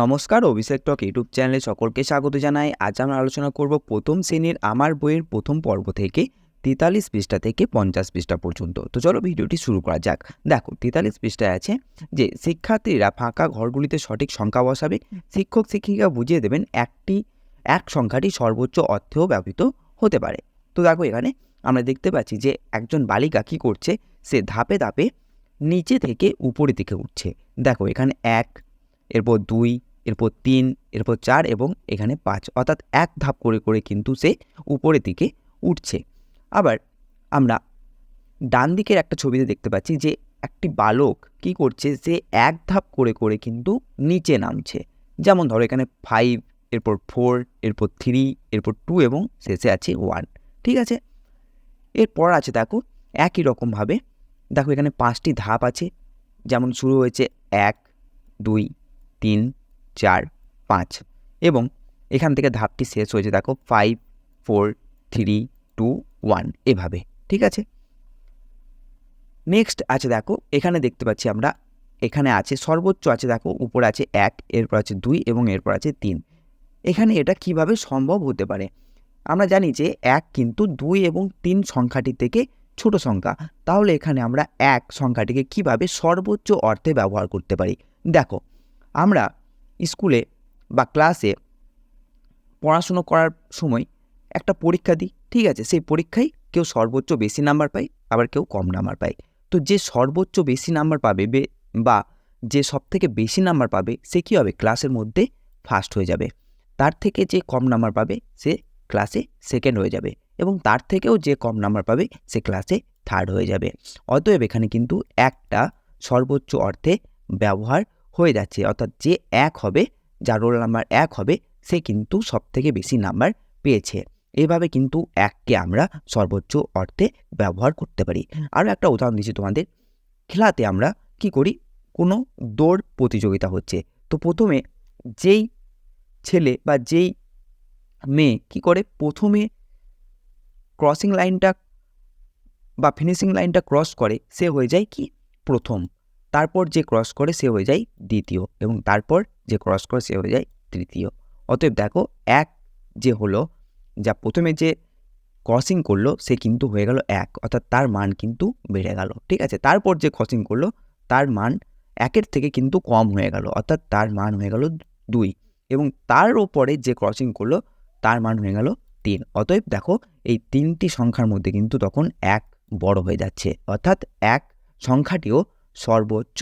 নমস্কার, অভিষেক টক ইউটিউব চ্যানেলে সকলকে স্বাগত জানাই। আজ আমরা আলোচনা করব প্রথম শ্রেণির আমার বইয়ের প্রথম পর্ব থেকে, তেতাল্লিশ পৃষ্ঠা থেকে পঞ্চাশ পৃষ্ঠা পর্যন্ত। তো চলো ভিডিওটি শুরু করা যাক। দেখো, তেতাল্লিশ পৃষ্ঠায় আছে যে, শিক্ষার্থীরা ফাঁকা ঘরগুলিতে সঠিক সংখ্যা বসাবে। শিক্ষক শিক্ষিকা বুঝিয়ে দেবেন একটি, এক সংখ্যাটি সর্বোচ্চ অর্থেও ব্যবহৃত হতে পারে। তো দেখো এখানে আমরা দেখতে পাচ্ছি যে, একজন বালিকা কী করছে? সে ধাপে ধাপে নিচে থেকে উপরের দিকে উঠছে। দেখো এখানে এক এরপর দুই, এরপর তিন, এরপর চার এবং এখানে পাঁচ। অর্থাৎ এক ধাপ করে করে কিন্তু সে উপরের দিকে উঠছে। আবার আমরা ডান দিকের একটা ছবিতে দেখতে পাচ্ছি যে একটি বালক কি করছে, সে এক ধাপ করে করে কিন্তু নিচে নামছে। যেমন ধরো এখানে ফাইভ এরপর ফোর এরপর থ্রি এরপর টু এবং শেষে আছে ওয়ান ঠিক আছে? এরপর আছে দেখো একই রকমভাবে। দেখো এখানে পাঁচটি ধাপ আছে। যেমন শুরু হয়েছে এক, দুই তিন, চার, পাঁচ এবং এখান থেকে ধাপটি শেষ হয়েছে, দেখো five four three two one এভাবে, ঠিক আছে? নেক্সট আছে, দেখো, এখানে দেখতে পাচ্ছি আমরা, এখানে আছে, সর্বোচ্চ আছে, দেখো, উপরে আছে এক, এরপর আছে দুই এবং এরপর আছে তিন। এখানে এটা কীভাবে সম্ভব হতে পারে? আমরা জানি যে এক কিন্তু দুই এবং তিন সংখ্যাটি থেকে ছোট সংখ্যা। তাহলে এখানে আমরা এক সংখ্যাটিকে কীভাবে সর্বোচ্চ অর্থে ব্যবহার করতে পারি? দেখো আমরা স্কুলে বা ক্লাসে পড়াশুনো করার সময় একটা পরীক্ষা দিই, ঠিক আছে? সেই পরীক্ষায় কেউ সর্বোচ্চ বেশি নাম্বার পায়, আবার কেউ কম নাম্বার পায়। তো যে সর্বোচ্চ বেশি নাম্বার পাবে বা যে সব থেকে বেশি নাম্বার পাবে, সে কী হবে? ক্লাসের মধ্যে ফার্স্ট হয়ে যাবে। তার থেকে যে কম নাম্বার পাবে, সে ক্লাসে সেকেন্ড হয়ে যাবে। এবং তার থেকেও যে কম নাম্বার পাবে, সে ক্লাসে থার্ড হয়ে যাবে। অতএব এখানে কিন্তু একটা সর্বোচ্চ অর্থে ব্যবহার হয়ে যাচ্ছে। অর্থাৎ যে এক হবে, যার রোল নাম্বার এক হবে, সে কিন্তু সব থেকে বেশি নাম্বার পেয়েছে। এভাবে কিন্তু এককে আমরা সর্বোচ্চ অর্থে ব্যবহার করতে পারি। আরও একটা উদাহরণ দিচ্ছি তোমাদের। খেলাতে আমরা কি করি? কোনো দৌড় প্রতিযোগিতা হচ্ছে। তো প্রথমে যেই ছেলে বা যেই মেয়ে কি করে? প্রথমে ক্রসিং লাইনটা বা ফিনিশিং লাইনটা ক্রস করে, সে হয়ে যায় কি? প্রথম। তারপর যে ক্রস করে সে হয়ে যায় দ্বিতীয় এবং তারপর যে ক্রস করে সে হয়ে যায় তৃতীয়। অতএব দেখো এক যে হলো, যা প্রথমে যে ক্রসিং করল, সে কিন্তু হয়ে গেল এক, অর্থাৎ তার মান কিন্তু বেড়ে গেল, ঠিক আছে? তারপর যে ক্রসিং করল, তার মান একের থেকে কিন্তু কম হয়ে গেল, অর্থাৎ তার মান হয়ে গেল দুই এবং তার ওপরে যে ক্রসিং করল, তার মান হয়ে গেল তিন। অতএব দেখো এই তিনটি সংখ্যার মধ্যে কিন্তু তখন এক বড় হয়ে যাচ্ছে, অর্থাৎ এক সংখ্যাটিও সর্বোচ্চ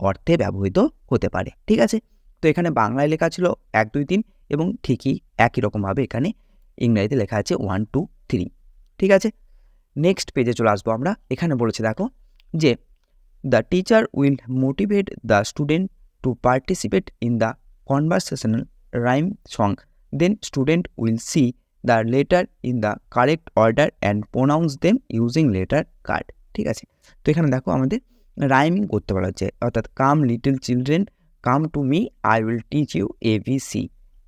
অর্থে ব্যবহৃত হতে পারে, ঠিক আছে? তো এখানে বাংলায় লেখা ছিল এক, দুই, তিন এবং ঠিকই একই রকমভাবে এখানে ইংরেজিতে লেখা আছে ওয়ান, টু, থ্রি, ঠিক আছে? নেক্সট পেজে চলে আসব আমরা। এখানে বলেছে, দেখো, যে the teacher will motivate the student to participate in the conversational rhyme song. Then student will see the letter in the correct order and pronounce them using letter card. ঠিক আছে? তো এখানে দেখো আমাদের রাইমিং করতে বলা হচ্ছে অর্থাৎ come little children come to me I will teach you A B C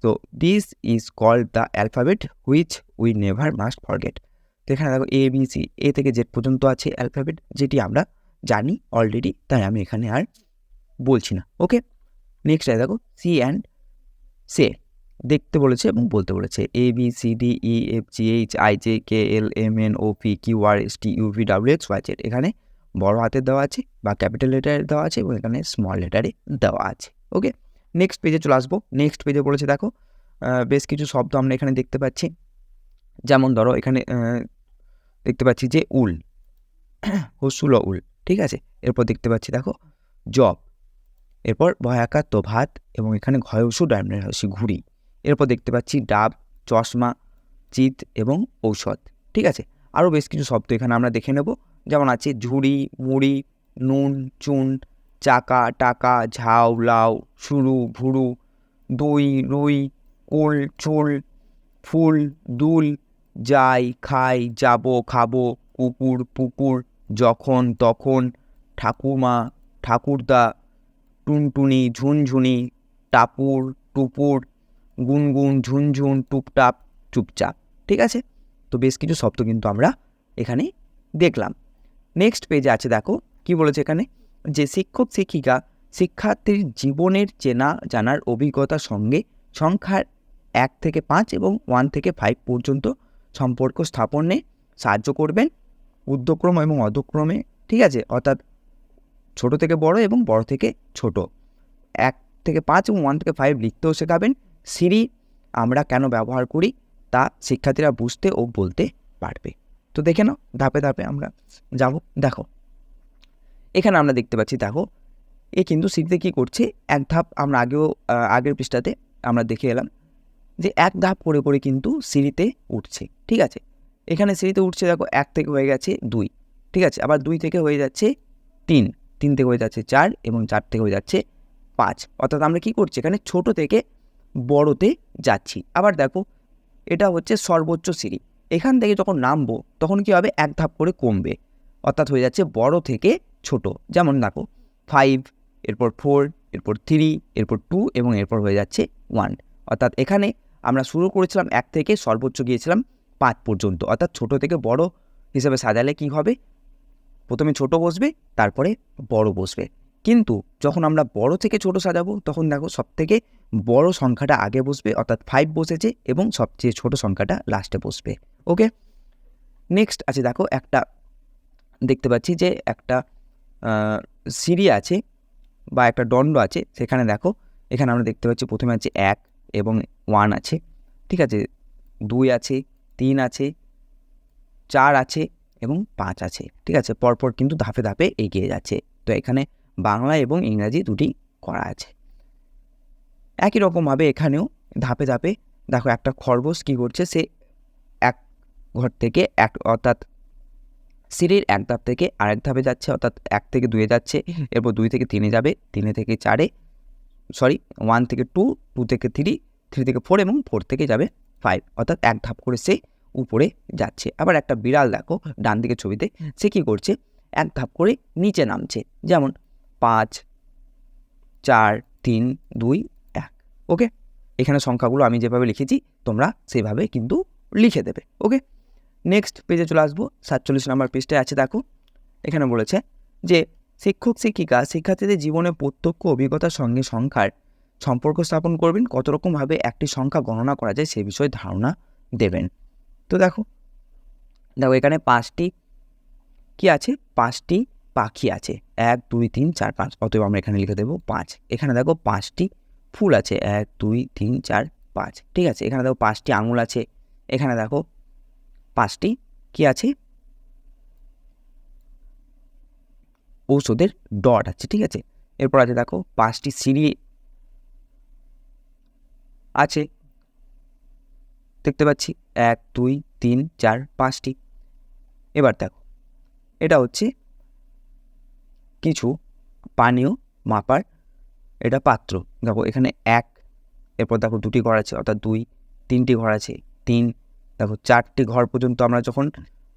তো this is called the alphabet which we never must forget তো এখানে দেখো এ বি সি এ থেকে জেড পর্যন্ত আছে অ্যালফাবেট যেটি আমরা জানি অলরেডি তাই আমি এখানে আর বলছি না ওকে নেক্সট দেখো সি অ্যান্ড সে দেখতে বলেছে এবং বলতে বলেছে। A B C D E F G H I J K L M N O P Q R S T U V W X Y Z এখানে বড় হাতের দেওয়া আছে বা ক্যাপিটাল লেটারে দেওয়া আছে এবং এখানে স্মল লেটারে দেওয়া আছে ওকে নেক্সট পেজে চলে আসব। নেক্সট পেজে বলেছে দেখো বেশ কিছু শব্দ আমরা এখানে দেখতে পাচ্ছি। যেমন ধরো, এখানে দেখতে পাচ্ছি যে উল, হসুল উল, ঠিক আছে? এরপর দেখতে পাচ্ছি, দেখো, জব, এরপর ভয়াকার তো ভাত এবং এখানে ঘয়সু ডায়মন্ড হসি, ঘুড়ি। এরপর দেখতে পাচ্ছি ডাব, চশমা, চিত এবং ঔষধ, ঠিক আছে? আরও বেশ কিছু শব্দ এখানে আমরা দেখে নেব। যেমন আছে ঝুড়ি, মুড়ি, নুন, চুন, চাকা, টাকা, ঝাউ, লাউ শুরু ভুরু, দই, রুই, কুল, চুল, ফুল, দুল, যাই, খাই, যাব, খাব, কুকুর, পুকুর, যখন, তখন, ঠাকুমা, ঠাকুরদা, টুনটুনি, ঝুনঝুনি, টাপুর, টুপুর, গুনগুন, ঝুনঝুন, টুপটাপ, চুপচাপ, ঠিক আছে? তো বেশ কিছু শব্দ কিন্তু আমরা এখানে দেখলাম। নেক্সট পেজে আছে, দেখো, কি বলেছে এখানে? যে শিক্ষক শিক্ষিকা শিক্ষার্থীর জীবনের চেনা জানার অভিজ্ঞতার সঙ্গে সংখ্যার এক থেকে পাঁচ এবং ওয়ান থেকে ফাইভ পর্যন্ত সম্পর্ক স্থাপনে সাহায্য করবেন উদ্যক্রম এবং অধক্রমে, ঠিক আছে? অর্থাৎ ছোট থেকে বড় এবং বড় থেকে ছোট। এক থেকে পাঁচ এবং ওয়ান থেকে ফাইভ লিখতেও শেখাবেন। সিঁড়ি আমরা কেন ব্যবহার করি তা শিক্ষার্থীরা বুঝতে ও বলতে পারবে। তো দেখে নাও, ধাপে ধাপে আমরা যাব। দেখো, এখানে আমরা দেখতে পাচ্ছি, দেখো, এ কিন্তু সিঁড়িতে কী করছে, এক ধাপ আমরা আগেও আগের পৃষ্ঠাতে আমরা দেখে এলাম যে এক ধাপ করে করে কিন্তু সিঁড়িতে উঠছে, ঠিক আছে? এখানে সিঁড়িতে উঠছে, দেখো, এক থেকে হয়ে গেছে দুই, ঠিক আছে? আবার দুই থেকে হয়ে যাচ্ছে তিন তিন থেকে হয়ে যাচ্ছে চার এবং চার থেকে হয়ে যাচ্ছে পাঁচ। অর্থাৎ আমরা কি করছি? এখানে ছোট থেকে বড়তে যাচ্ছি। আবার দেখো, এটা হচ্ছে সর্বোচ্চ সিঁড়ি এখান থেকে যখন নামবো, তখন কি হবে? এক ধাপ করে কমবে। অর্থাৎ হয়ে যাচ্ছে বড় থেকে ছোট। যেমন দেখো ফাইভ এরপর ফোর এরপর থ্রি এরপর টু এবং এরপর হয়ে যাচ্ছে ওয়ান অর্থাৎ এখানে আমরা শুরু করেছিলাম এক থেকে সর্বোচ্চ গিয়েছিলাম পাঁচ পর্যন্ত। অর্থাৎ ছোট থেকে বড় হিসেবে সাজালে কি হবে? প্রথমে ছোট বসবে, তারপরে বড় বসবে। কিন্তু যখন আমরা বড় থেকে ছোট সাজাবো, তখন দেখো সব থেকে বড় সংখ্যাটা আগে বসবে, অর্থাৎ ফাইভ বসেছে এবং সবচেয়ে ছোট সংখ্যাটা লাস্টে বসবে ওকে নেক্সট আছে দেখো একটা, দেখতে পাচ্ছি যে একটা সিঁড়ি আছে বা একটা দণ্ড আছে, সেখানে দেখো, এখানে আমরা দেখতে পাচ্ছি প্রথমে আছে এক এবং ওয়ান আছে, ঠিক আছে? দুই আছে, তিন আছে, চার আছে এবং পাঁচ আছে, ঠিক আছে? পরপর কিন্তু ধাপে ধাপে এগিয়ে যাচ্ছে। তো এখানে বাংলা এবং ইংরাজি দুটি করা আছে। একই রকমভাবে এখানেও ধাপে ধাপে, দেখো একটা খরগোশ কী করছে, সে এক ঘর থেকে এক, অর্থাৎ সিঁড়ির এক ধাপ থেকে আরেক ধাপে যাচ্ছে, অর্থাৎ এক থেকে দুয়ে যাচ্ছে, এরপর দুই থেকে তিনে যাবে, তিনে থেকে চারে সরি ওয়ান থেকে টু টু থেকে থ্রি থ্রি থেকে ফোর এবং ফোর থেকে যাবে ফাইভ অর্থাৎ এক ধাপ করে সে উপরে যাচ্ছে। আবার একটা বিড়াল দেখো ডান দিকে ছবিতে, সে কী করছে, এক ধাপ করে নিচে নামছে। যেমন পাঁচ, চার, তিন, দুই, এক। ওকে? এখানে সংখ্যাগুলো আমি যেভাবে লিখেছি, তোমরা সেভাবে কিন্তু লিখে দেবে। ওকে? নেক্সট পেজে চলে আসব। সাতচল্লিশ নম্বর পেজটায় আছে, দেখো। এখানে বলেছে যে, শিক্ষক, শিক্ষিকা, শিক্ষার্থীদের জীবনে প্রত্যক্ষ অভিজ্ঞতার সঙ্গে সংখ্যার সম্পর্ক স্থাপন করবেন। কত রকমভাবে একটি সংখ্যা গণনা করা যায় সে বিষয়ে ধারণা দেবেন। তো দেখো দেখো এখানে পাঁচটি কি আছে? পাঁচটি পাখি আছে। এক, দুই, তিন, চার, পাঁচ। অতএব আমরা এখানে লিখে দেবো পাঁচ। এখানে দেখো পাঁচটি ফুল আছে। এক, দুই, তিন, চার, পাঁচ। ঠিক আছে, এখানে দেখো পাঁচটি আঙুল আছে। এখানে দেখো পাঁচটি কি আছে? ঔষধের ডট আছে, ঠিক আছে? এরপর আছে দেখো পাঁচটি সিঁড়ি আছে। দেখতে পাচ্ছি। এক, দুই, তিন, চার, পাঁচটি। এবার দেখো, এটা হচ্ছে কিছু পানীয় মাপার এটা পাত্র। দেখো এখানে এক, এরপর দেখো দুটি ঘর আছে, অর্থাৎ দুই, তিনটি ঘর আছে, তিন, দেখো চারটি ঘর পর্যন্ত আমরা যখন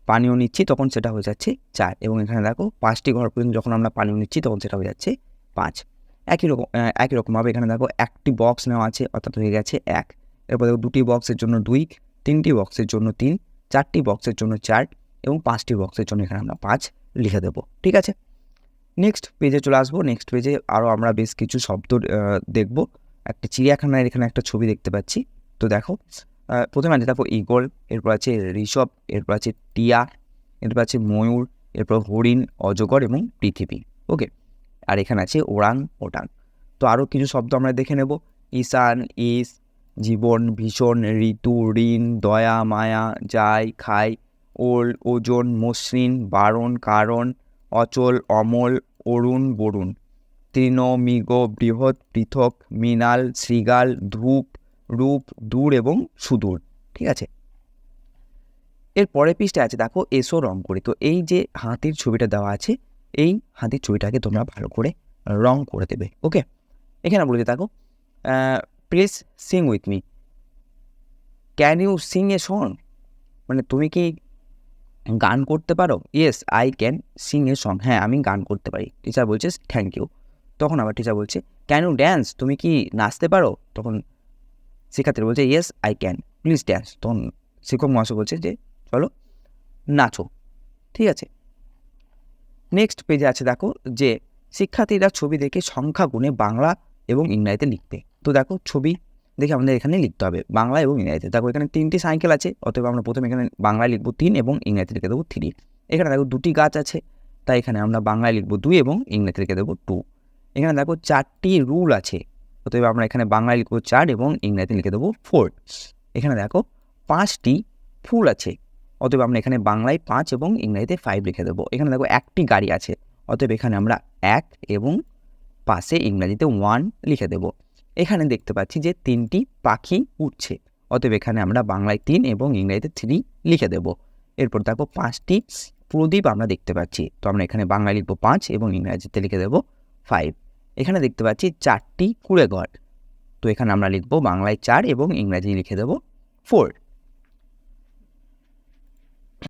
পানীয় নিচ্ছি তখন সেটা হয়ে যাচ্ছে চার এবং এখানে দেখো পাঁচটি ঘর পর্যন্ত যখন আমরা পানীয় নিচ্ছি তখন সেটা হয়ে যাচ্ছে পাঁচ। একই রকম একই রকমভাবে এখানে দেখো একটি বক্স নেওয়া আছে, অর্থাৎ হয়ে গেছে এক। এরপর দেখো দুটি বক্সের জন্য দুই, তিনটি বক্সের জন্য তিন, চারটি বক্সের জন্য চার এবং পাঁচটি বক্সের জন্য এখানে আমরা পাঁচ লিখে দেবো, ঠিক আছে? নেক্সট পেজে চলে আসব। নেক্সট পেজে আরও আমরা বেশ কিছু শব্দ দেখব। একটা চিড়িয়াখানার এখানে একটা ছবি দেখতে পাচ্ছি। তো দেখো প্রথমে আছে দেখো ইগল এরপর আছে ঋষভ, এরপর আছে টিয়া, এরপর আছে ময়ূর, এরপর হরিণ, অজগর এবং পৃথিবী। ওকে আর এখানে আছে ওরাং, ওটাং। তো আরও কিছু শব্দ আমরা দেখে নেব। ঈশান ইস জীবন, ভীষণ, ঋতু, ঋণ, দয়া, মায়া যায় খায় ওল, ওজন, মসৃণ, বারণ, কারণ অচল, অমল, অরুণ, বরুণ। তৃণ মৃগ বৃহৎ, পৃথক, মৃণাল, শৃগাল ধূপ রূপ, দূর এবং সুদূর। ঠিক আছে? এর পরের পৃষ্ঠায় আছে, দেখো, এসো রং করি তো এই যে হাতির ছবিটা দেওয়া আছে, এই হাতির ছবিটাকে তোমরা ভালো করে রং করে দেবে, ওকে? এখানে বলে দেখো please sing with me. Can you sing a song? মানে তুমি কি গান করতে পারো? Yes I can sing a song হ্যাঁ আমি গান করতে পারি। টিচার বলছে থ্যাংক ইউ তখন আবার টিচার বলছে ক্যান ইউ ড্যান্স তুমি কি নাচতে পারো? তখন শিক্ষার্থী বলছে yes I can please dance তখন শিক্ষক মহাশয় বলছে যে, চলো, নাচো। ঠিক আছে? নেক্সট পেজে আছে দেখো যে, শিক্ষার্থীরা ছবি দেখে সংখ্যা গুণে বাংলা এবং ইংরাজিতে লিখবে তো দেখো, ছবি দেখে আমাদের এখানে লিখতে হবে, বাংলা এবং ইংরাজিতে। দেখো এখানে তিনটি সাইকেল আছে, অতএব আমরা প্রথমে এখানে বাংলায় লিখব তিন এবং ইংরাজিতে লিখে দেবো থ্রি এখানে দেখো দুটি গাছ আছে, তাই এখানে আমরা বাংলায় লিখব দুই এবং ইংরেজিতে লিখে দেবো টু এখানে দেখো চারটি রুল আছে, অতএব আমরা এখানে বাংলায় লিখব চার এবং ইংরাজিতে লিখে দেবো ফোর এখানে দেখো পাঁচটি ফুল আছে, অতএব আমরা এখানে বাংলায় পাঁচ এবং ইংরাজিতে ফাইভ লিখে দেবো। এখানে দেখো একটি গাড়ি আছে, অতএব এখানে আমরা এক এবং পাশে ইংরাজিতে ওয়ান লিখে দেব। এখানে দেখতে পাচ্ছি যে তিনটি পাখি উঠছে অতএব এখানে আমরা বাংলায় তিন এবং ইংরাজিতে থ্রি লিখে দেব। এরপর দেখো পাঁচটি প্রদীপ আমরা দেখতে পাচ্ছি। তো আমরা এখানে বাংলায় লিখব পাঁচ এবং ইংরাজিতে লিখে দেব ফাইভ। এখানে দেখতে পাচ্ছি চারটি কুড়ে ঘর তো এখানে আমরা লিখব বাংলায় চার এবং ইংরাজি লিখে দেব ফোর।